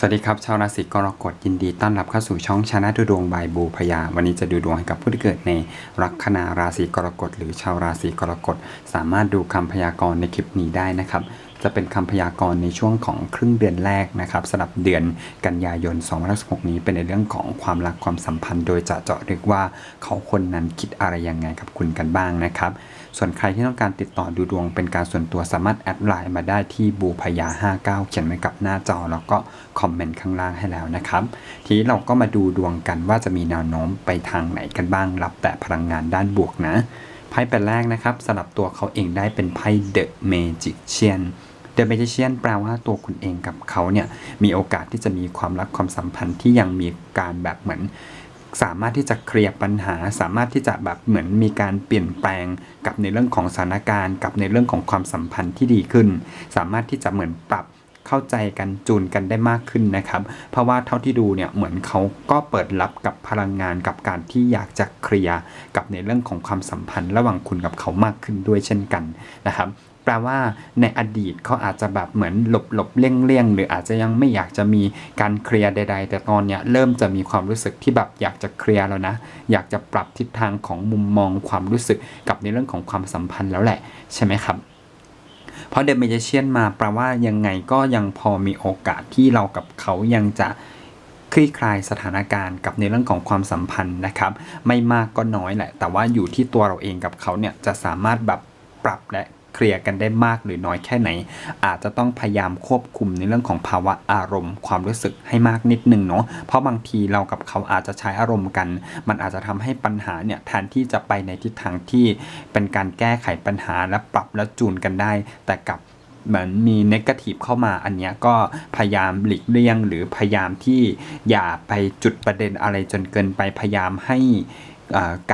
สวัสดีครับ ชาวราศีกรกฎยินดีต้อนรับเข้าสู่ช่องชาแนลดูดวงบายบูพยา วันนี้จะดูดวงให้กับผู้ที่เกิดในลัคนาราศีกรกฎหรือชาวราศีกรกฎสามารถดูคำพยากรณ์ในคลิปนี้ได้นะครับ จะเป็นคำพยากรณ์ในช่วงของครึ่งเดือนแรกนะครับสำหรับเดือนกันยายน2016นี้เป็นในเรื่องของความรักความสัมพันธ์ โดยจะเจาะลึกว่าเขาคนนั้นคิดอะไรยังไงกับคุณกันบ้างนะครับ ส่วนใครที่ต้องการติดต่อดูดวงเป็นการส่วนตัวสามารถแอดไลน์มาได้ที่บูพยา 59 เขียนไว้กับหน้าจอ แล้วก็คอมเมนต์ข้างล่างให้แล้วนะครับ ทีนี้เราก็มาดูดวงกันว่าจะมีแนวโน้มไปทางไหนกันบ้างรับแต่พลังงานด้านบวกนะไพ่เป็นแรกนะครับสลับตัวเขาเองได้เป็นไพ่ The Magician The Magician แปลว่าตัวคุณเองกับเขาเนี่ยมีโอกาสที่จะมีความรักความสัมพันธ์ที่ยังมีการแบบเหมือน สามารถที่จะเคลียร์ปัญหา สามารถที่จะแบบเหมือนมีการเปลี่ยนแปลงกับในเรื่องของสถานการณ์ กับในเรื่องของความสัมพันธ์ที่ดีขึ้น สามารถที่จะเหมือนปรับเข้าใจกันจูนกันได้มากขึ้นนะครับ เพราะว่าเท่าที่ดูเนี่ยเหมือนเขาก็เปิดรับกับพลังงานกับการที่อยากจะเคลียร์กับในเรื่องของความสัมพันธ์ ระหว่างคุณกับเขามากขึ้นด้วยเช่นกันนะครับ แปลว่าในอดีตเขาอาจจะแบบเหมือนหลบหลบเลี่ยงเลี่ยงหรืออาจจะยังไม่อยากจะมีการเคลียร์ใด ๆ แต่ตอนเนี้ยเริ่มจะมีความรู้สึกที่แบบอยากจะเคลียร์แล้วนะ อยากจะปรับทิศทางของมุมมองความรู้สึกกับในเรื่องของความสัมพันธ์แล้วแหละใช่ไหมครับเพราะเดเมเจเชียนมาแปลว่ายังไงก็ยังพอมีโอกาสที่เรากับเขายังจะคลี่คลายสถานการณ์กับในเรื่องของความสัมพันธ์นะครับ ไม่มากก็น้อยแหละ แต่ว่าอยู่ที่ตัวเราเองกับเขาเนี่ยจะสามารถแบบปรับและ เคลียร์กันได้มากหรือน้อยแค่ไหน อาจจะต้องพยายามควบคุมในเรื่องของภาวะอารมณ์ ความรู้สึกให้มากนิดนึงเนาะเพราะบางทีเรากับเขาอาจจะใช้อารมณ์กัน มันอาจจะทำให้ปัญหาเนี่ยแทนที่จะไปในทิศทางที่เป็นการแก้ไขปัญหาและปรับและจูนกันได้ แต่กับเหมือนมีเนกาทีฟเข้ามาอันเนี้ยก็พยายามหลีกเลี่ยง หรือพยายามที่อย่าไปจุดประเด็นอะไรจนเกินไปพยายามให้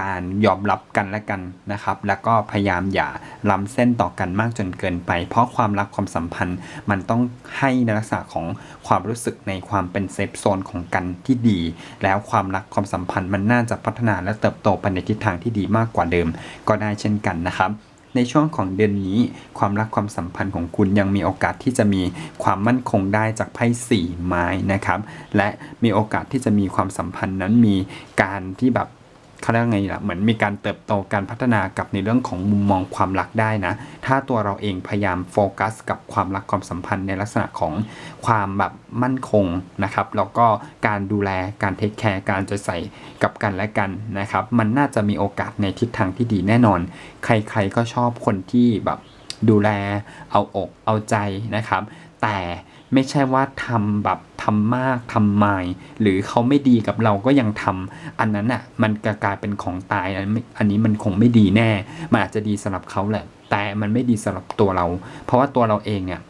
การยอมรับกันและกันนะครับ แล้วก็พยายามอย่าล้ำเส้นต่อกันมากจนเกินไป เพราะความรักความสัมพันธ์ มันต้องให้ในลักษณะของความรู้สึกในความเป็นเซฟโซนของกันที่ดี แล้วความรักความสัมพันธ์มันน่าจะพัฒนาและเติบโตไปในทิศทางที่ดีมากกว่าเดิม ก็ได้เช่นกันนะครับในช่วงของเดือนนี้ความรักความสัมพันธ์ของคุณยังมีโอกาสที่จะมีความมั่นคงได้จากไพ่สี่ไม้นะครับ และมีโอกาสที่จะมีความสัมพันธ์นั้นมีการที่แบบ เขาเรียกไงล่ะเหมือนมีการเติบโตการพัฒนากับในเรื่องของมุมมองความรักได้นะ ถ้าตัวเราเองพยายามโฟกัส กับความรักความสัมพันธ์ในลักษณะของความแบบมั่นคงนะครับแล้วก็การดูแลการเทคแคร์การจะใส่กับกันและกันนะครับมันน่าจะมีโอกาสในทิศทางที่ดีแน่นอน ใครๆก็ชอบคนที่แบบดูแลเอาอกเอาใจนะครับ แต่ ไม่ใช่ว่าทำแบบทำมากทำไม่หรือเขาไม่ดีกับเราก็ยังทำอันนั้นอะมันกลายเป็นของตายอันนี้มันคงไม่ดีแน่มันอาจจะดีสำหรับเขาแหละ แต่มันไม่ดีสำหรับตัวเรา เพราะว่าตัวเราเองเนี่ย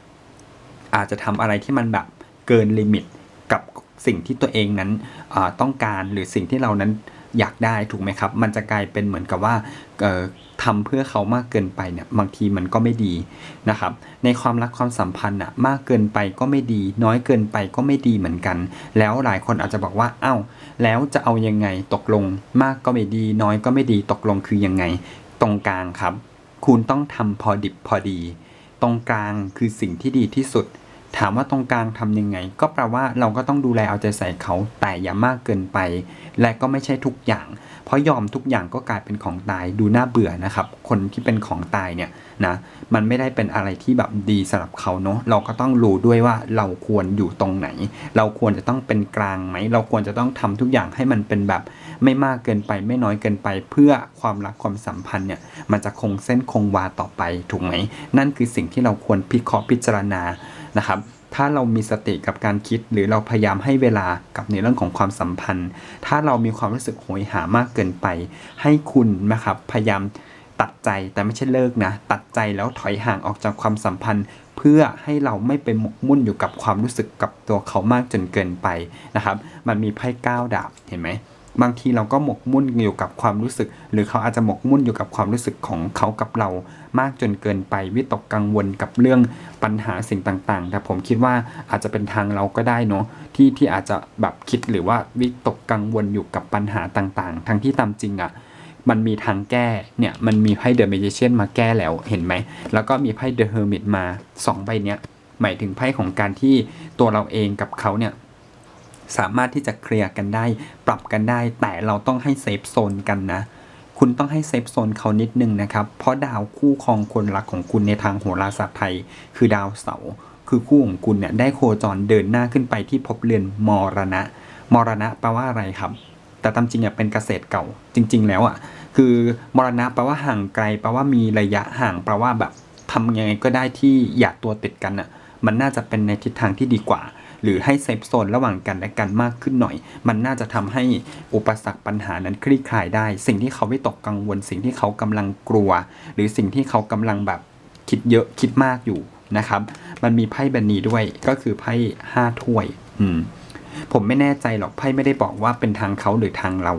อาจจะทำอะไรที่มันแบบเกินลิมิตกับสิ่งที่ตัวเองนั้นต้องการหรือสิ่งที่เรานั้น อยากได้ถูกไหมครับ มันจะกลายเป็นเหมือนกับว่าเอ่อทำเพื่อเขามากเกินไปเนี่ยบางทีมันก็ไม่ดีนะครับ ในความรักความสัมพันธ์อะมากเกินไปก็ไม่ดี น้อยเกินไปก็ไม่ดีเหมือนกัน แล้วหลายคนอาจจะบอกว่าอ้าวแล้วจะเอายังไงตกลง มากก็ไม่ดี น้อยก็ไม่ดีตกลงคือยังไง ตรงกลางครับ คุณต้องทำพอดิบพอดี ตรงกลางคือสิ่งที่ดีที่สุด ถามว่าตรงกลางทำยังไง ก็แปลว่าเราก็ต้องดูแลเอาใจใส่เขาแต่อย่ามากเกินไป และก็ไม่ใช่ทุกอย่าง เพราะยอมทุกอย่างก็กลายเป็นของตายดูน่าเบื่อนะครับ คนที่เป็นของตายเนี่ยนะมันไม่ได้เป็นอะไรที่แบบดีสำหรับเขาเนาะเราก็ต้องรู้ด้วยว่าเราควรอยู่ตรงไหน เราควรจะต้องเป็นกลางไหม เราควรจะต้องทำทุกอย่างให้มันเป็นแบบไม่มากเกินไปไม่น้อยเกินไป เพื่อความรักความสัมพันธ์เนี่ยมันจะคงเส้นคงวาต่อไปถูกไหมนั่นคือสิ่งที่เราควรพิเคราะห์พิจารณา นะครับ ถ้าเรามีสติกับการคิด หรือเราพยายามให้เวลากับในเรื่องของความสัมพันธ์ ถ้าเรามีความรู้สึกโหยหามากเกินไป ให้คุณนะครับพยายามตัดใจแต่ไม่ใช่เลิกนะ ตัดใจแล้วถอยห่างออกจากความสัมพันธ์ เพื่อให้เราไม่ไปหมกมุ่นอยู่กับความรู้สึกกับตัวเขามากจนเกินไปนะครับ มันมีไพ่ก้าวดาบเห็นไหม บางทีเราก็หมกมุ่นอยู่กับความรู้สึก หรือเขาอาจจะหมกมุ่นอยู่กับความรู้สึกของเขากับเรา มากจนเกินไปวิตกกังวลกับเรื่องปัญหาสิ่งต่างๆ แต่ผมคิดว่าอาจจะเป็นทางเราก็ได้เนาะที่ที่อาจจะแบบคิดหรือว่าวิตกกังวลอยู่กับปัญหาต่างๆ ทั้งที่ตามจริงอะ่ะมันมีทางแก้เนี่ย มันมีไพ่เดอะเมจิเชียนมาแก้แล้วเห็นไหม แล้วก็มีไพ่เดอะเฮอร์มิตมาสองใบเนี้ย หมายถึงไพ่ของการที่ตัวเราเองกับเขาเนี่ย สามารถที่จะเคลียร์กันได้ ปรับกันได้ แต่เราต้องให้เซฟโซนกันนะ คุณต้องให้เซฟโซนเขานิดนึงนะครับ เพราะดาวคู่ครองคนรักของคุณในทางโหราศาสตร์ไทย คือดาวเสาร์คือคู่ของคุณเนี่ยได้โคจรเดินหน้าขึ้นไปที่ภพเรือนมรณะ มรณะแปลว่าอะไรครับ แต่ตามจริงอะเป็นเกษตรเก่า จริง ๆ แล้วอะ คือมรณะแปลว่าห่างไกลแปลว่ามีระยะห่างแปลว่าแบบทำยังไงก็ได้ที่อย่าตัวติดกันอะ มันน่าจะเป็นในทิศทางที่ดีกว่า หรือให้เซฟโซนระหว่างกันและกันมากขึ้นหน่อย มันน่าจะทำให้อุปสรรคปัญหานั้นคลี่คลายได้ สิ่งที่เขาวิตกกังวล สิ่งที่เขากำลังกลัว หรือสิ่งที่เขากำลังแบบคิดเยอะคิดมากอยู่นะครับ มันมีไพ่ใบนี้ด้วยก็คือไพ่ห้าถ้วย อืมผมไม่แน่ใจหรอกไพ่ไม่ได้บอกว่าเป็นทางเขาหรือทางเรา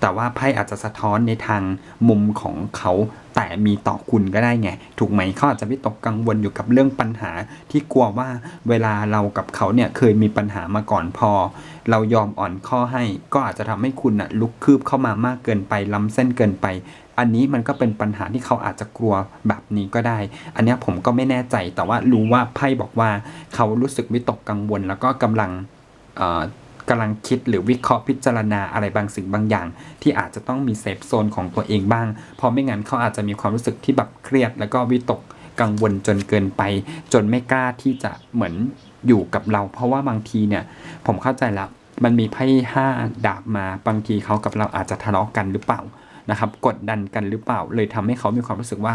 แต่ว่าไพ่อาจจะสะท้อนในทางมุมของเขา แต่มีต่อคุณก็ได้ไง ถูกไหมเขาอาจจะวิตกกังวลอยู่กับเรื่องปัญหา ที่กลัวว่าเวลาเรากับเขาเนี่ยเคยมีปัญหามาก่อนพอ เรายอมอ่อนข้อให้ ก็อาจจะทำให้คุณน่ะลุกคืบเข้ามามากเกินไปล้ำเส้นเกินไป อันนี้มันก็เป็นปัญหาที่เขาอาจจะกลัวแบบนี้ก็ได้ อันนี้ผมก็ไม่แน่ใจแต่ว่ารู้ว่าไพ่บอกว่า เขารู้สึกวิตกกังวล แล้วก็กำลังเอ่อ กำลังคิดหรือวิเคราะห์พิจารณาอะไรบางสิ่งบางอย่าง ที่อาจจะต้องมีเซฟโซนของตัวเองบ้าง เพราะไม่งั้นเขาอาจจะมีความรู้สึกที่แบบเครียด แล้วก็วิตกกังวลจนเกินไป จนไม่กล้าที่จะเหมือนอยู่กับเรา เพราะว่าบางทีเนี่ยผมเข้าใจแล้วมันมีไพ่ห้าดาบมาบางทีเขากับเราอาจจะทะเลาะกันหรือเปล่านะครับ กดดันกันหรือเปล่า เลยทำให้เขามีความรู้สึกว่า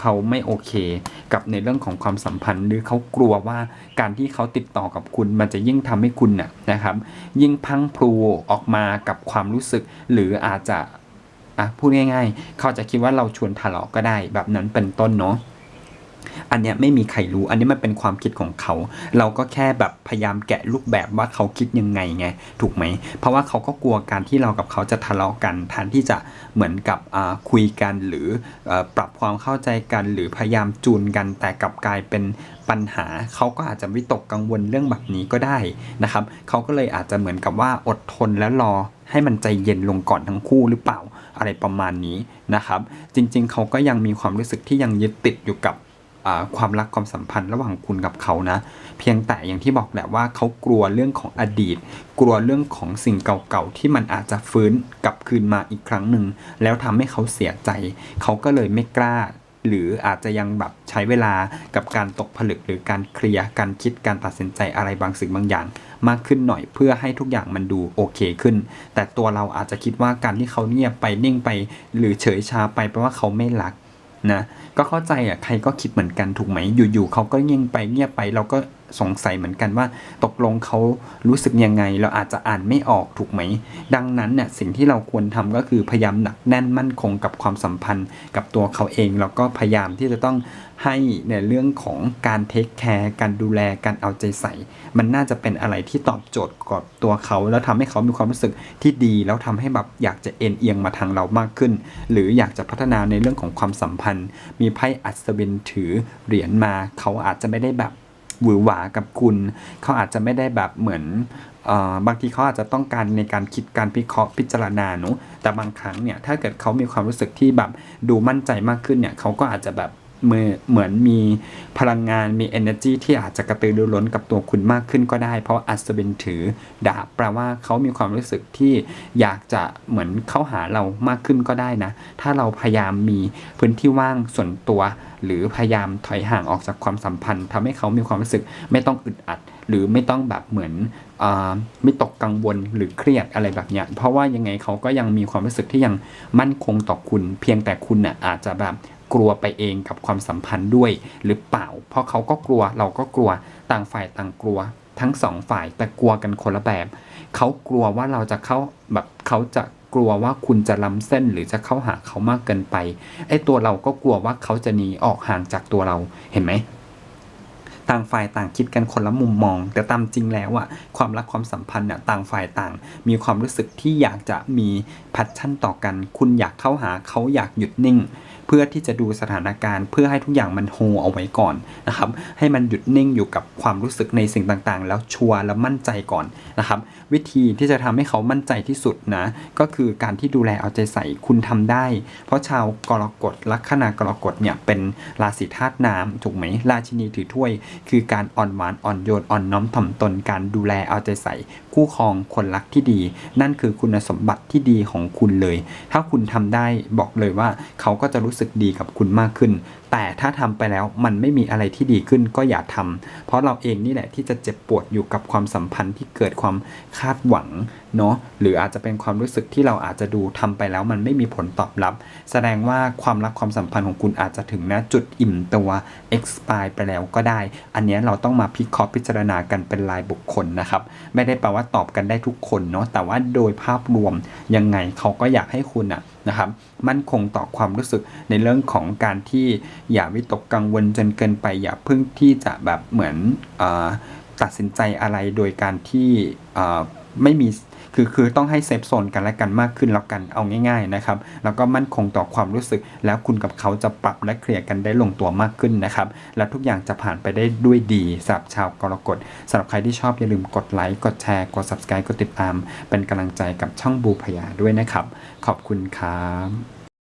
เขาไม่โอเค กับในเรื่องของความสัมพันธ์ หรือเขากลัวว่าการที่เขาติดต่อกับคุณ มันจะยิ่งทำให้คุณน่ะนะครับ ยิ่งพังพลูออกมากับความรู้สึก หรืออาจจะอะพูดง่าย ๆ เขาจะคิดว่าเราชวนทะเลาะก็ได้แบบนั้นเป็นต้นเนาะ อันเนี้ยไม่มีใครรู้ อันนี้มันเป็นความคิดของเขา เราก็แค่แบบพยายามแกะรูปแบบว่าเขาคิดยังไงไงถูกไหม เพราะว่าเขาก็กลัวการที่เรากับเขาจะทะเลาะกันแทนที่จะเหมือนกับคุยกันหรือปรับความเข้าใจกันหรือพยายามจูนกันแต่กลับกลายเป็นปัญหาเขาก็อาจจะวิตกกังวลเรื่องแบบนี้ก็ได้นะครับเขาก็เลยอาจจะเหมือนกับว่าอดทนแล้วรอให้มันใจเย็นลงก่อนทั้งคู่หรือเปล่าอะไรประมาณนี้นะครับ จริงๆ เขาก็ยังมีความรู้สึกที่ยังยึดติดอยู่กับ ความรักความสัมพันธ์ระหว่างคุณกับเขานะ เพียงแต่อย่างที่บอกแหละว่าเขากลัวเรื่องของอดีต กลัวเรื่องของสิ่งเก่าๆที่มันอาจจะฟื้นกลับคืนมาอีกครั้งหนึ่งแล้วทำให้เขาเสียใจ เขาก็เลยไม่กล้า หรืออาจจะยังแบบใช้เวลากับการตกผลึกหรือการเคลียร์การคิดการตัดสินใจอะไรบางสิ่งบางอย่าง มากขึ้นหน่อยเพื่อให้ทุกอย่างมันดูโอเคขึ้น แต่ตัวเราอาจจะคิดว่าการที่เขาเงียบไปนิ่งไป หรือเฉยชาไปแปลว่าเขาไม่รัก นะก็เข้าใจอะใครก็คิดเหมือนกันถูกไหมอยู่ๆเขาก็เงียบไปเงียบไปเราก็ สงสัยเหมือนกันว่า ตกลงเขารู้สึกยังไง เราอาจจะอ่านไม่ออกถูกไหม ดังนั้นเนี่ยสิ่งที่เราควรทำก็คือพยายามหนักแน่นมั่นคงกับความสัมพันธ์กับตัวเขาเอง แล้วก็พยายามที่จะต้องให้ในเรื่องของการเทคแคร์การดูแลการเอาใจใส่ มันน่าจะเป็นอะไรที่ตอบโจทย์กับตัวเขา แล้วทำให้เขามีความรู้สึกที่ดี แล้วทำให้แบบอยากจะเอ็นเอียงมาทางเรามากขึ้น หรืออยากจะพัฒนาในเรื่องของความสัมพันธ์ มีไพ่อัศวินถือเหรียญมาเขาอาจจะไม่ได้แบบ หวือหวากับคุณ เขาอาจจะไม่ได้แบบเหมือนออบางทีเขาอาจจะต้องการในการคิดการพิเคราะห์พิจารณาเนอะแต่บางครั้งเนี่ยถ้าเกิดเขามีความรู้สึกที่แบบดูมั่นใจมากขึ้นเนี่ยเขาก็อาจจะแบบ มือเหมือนมีพลังงานมี energy ที่อาจจะกระตือรือร้นกับตัวคุณมากขึ้นก็ได้ เพราะอัศวินถือดาบแปลว่าเขามีความรู้สึกที่อยากจะเหมือนเข้าหาเรามากขึ้นก็ได้นะ ถ้าเราพยายามมีพื้นที่ว่างส่วนตัว หรือพยายามถอยห่างออกจากความสัมพันธ์ทำให้เขามีความรู้สึกไม่ต้องอึดอัด หรือไม่ต้องแบบเหมือนอไม่ตกกังวลหรือเครียดอะไรแบบเนี้ยเพราะว่ายังไงเขาก็ยังมีความรู้สึกที่ยังมั่นคงต่อคุณ เพียงแต่คุณน่ะอาจจะแบบ กลัวไปเองกับความสัมพันธ์ด้วยหรือเปล่า เพราะเขาก็กลัวเราก็กลัวต่างฝ่ายต่างกลัว ทั้งสองฝ่ายแต่กลัวกันคนละแบบ เขากลัวว่าเราจะเข้าแบบเขาจะกลัวว่าคุณจะล้ำเส้นหรือจะเข้าหาเขามากเกินไปไอ้ตัวเราก็กลัวว่าเขาจะหนีออกห่างจากตัวเราเห็นไหมต่างฝ่ายต่างคิดกันคนละมุมมอง แต่ตามจริงแล้วอะความรักความสัมพันธ์เนี่ยต่างฝ่ายต่าง มีความรู้สึกที่อยากจะมีพัชชั่นต่อกัน คุณอยากเข้าหาเขาอยากหยุดนิ่ง เพื่อที่จะดูสถานการณ์ เพื่อให้ทุกอย่างมันโฮเอาไว้ก่อนนะครับ ให้มันหยุดนิ่งอยู่กับความรู้สึกในสิ่งต่างๆ แล้วชัวร์แล้วมั่นใจก่อนนะครับ วิธีที่จะทำให้เขามั่นใจที่สุดนะ ก็คือการที่ดูแลเอาใจใส่คุณทำได้ เพราะชาวกรกฎลัคนากรกฎเนี่ยเป็นราศีธาตุน้ำถูกไหมราชินีถือถ้วย คือการอ่อนหวานอ่อนโยนอ่อนน้อมถ่อมตนการดูแลเอาใจใส่ คู่ครองคนรักที่ดี นั่นคือคุณสมบัติที่ดีของคุณเลย ถ้าคุณทำได้บอกเลยว่าเขาก็จะรูู้้สึกดีกับคุณมากขึ้น แต่ถ้าทำไปแล้วมันไม่มีอะไรที่ดีขึ้นก็อย่าทำเพราะเราเองนี่แหละที่จะเจ็บปวดอยู่กับความสัมพันธ์ที่เกิดความคาดหวังเนาะหรืออาจจะเป็นความรู้สึกที่เราอาจจะดูทำไปแล้วมันไม่มีผลตอบรับ แสดงว่าความรักความสัมพันธ์ของคุณอาจจะถึงณจุดอิ่มตัว expire ไปแล้วก็ได้ อันนี้เราต้องมาพิเคราะห์พิจารณากันเป็นรายบุคคลนะครับไม่ได้แปลว่าตอบกันได้ทุกคนเนาะแต่ว่าโดยภาพรวมยังไงเขาก็อยากให้คุณอะ นะครับมั่นคงต่อความรู้สึกในเรื่องของการที่อย่าวิตกกังวลจนเกินไป อย่าเพิ่งที่จะแบบเหมือนอตัดสินใจอะไรโดยการที่ ไม่มีคือคือต้องให้เซฟโซนกันและกันมากขึ้นแล้วกันเอาง่ายๆนะครับแล้วก็มั่นคงต่อความรู้สึก แล้วคุณกับเขาจะปรับและเคลียร์กันได้ลงตัวมากขึ้นนะครับ และทุกอย่างจะผ่านไปได้ด้วยดีสำหรับชาวกรกฎสำหรับใครที่ชอบอย่าลืมกดไลค์กดแชร์กด subscribe กดติดตาม เป็นกำลังใจกับช่องบูพยาด้วยนะครับ ขอบคุณครับ